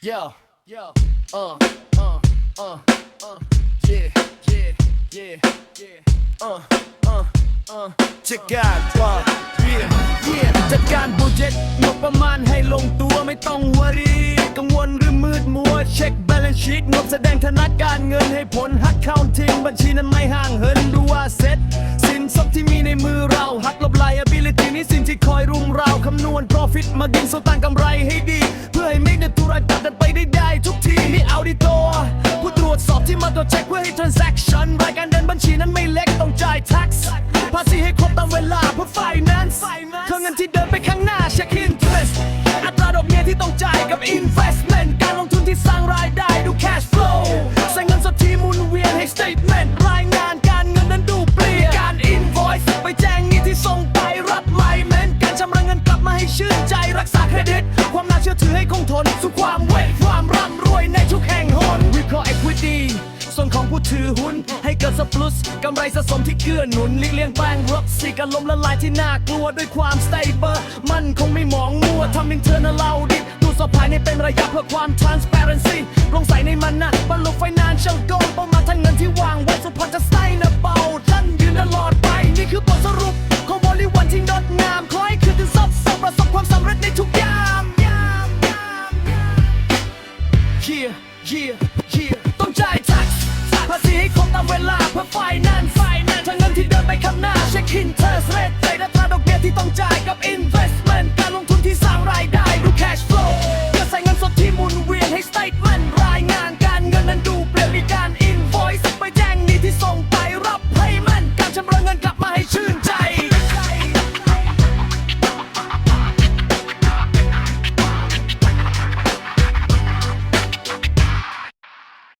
Yo, yo, uh, uh, uh, uh, yeah, yeah, yeah, yeah, uh, uh, uh, check out, uh, yeah, yeah จัดการโปรเจกต์งบประมาณให้ลงตัวไม่ต้องวอรีกังวลหรือมืดมัว เช็ค balance sheet งบแสดงธนาคารเงินให้ผลหัก counting บัญชีนั้นไม่ห่างเหินดูว่าเซ็ตสินทรัพย์ที่มีในมือเรา หักลบ liability นี่สิ่งที่คอยรุมเราคำนวณ profit มากินสตางค์กำไรให้ดี เพื่อให้ make the ธุรกิจเดินไปได้ได้ทุกทีมี auditor ผู้ตรวจสอบที่มาตรวจเช็คเพื่อให้ transaction รายการเดินบัญชีนั้นไม่เล็กต้องจ่าย tax ภาษีให้ครบตามเวลาเพื่อ finance เครื่องเงินที่เดินไปข้างหน้า check interest เชื่อถือให้คงทนสู่ความเวทความร่ำรวยในทุกแห่งหน Recall equity ส่วนของผู้ถือหุ้น ให้เกิดสปลุสกำไรสะสมที่เกื้อหนุนลีกเลี่ยงแบงก์รบสิการล้มละลายที่น่ากลัวด้วยความ stable มันคงไม่หมองมัวทำ internal audit ดูสอบภายในเป็นระยะเพื่อความ transparency โปร่งใสในมันนะบรรลุ financial goal เป้าหมายทางเงินที่วางไว้สุพันจะ yeah yeah ต้องจ่ายสักภาษีให้ครบตามเวลาเพื่อ finance finance ทั้งเงินที่เดินไปข้างหน้า เช็ค interest rate ใจและตราดอกเบี้ยที่ต้องจ่ายกับ investment การลงทุนที่สร้างรายได้ดู cash flow เพื่อใส่เงินสดที่หมุนเวียนให้ statement รายงานการเงินนั้นดูเปลี่ยนมีการ invoice ไปแจ้งนี้ที่ส่งไปรับให้มันการชำระเงินกลับ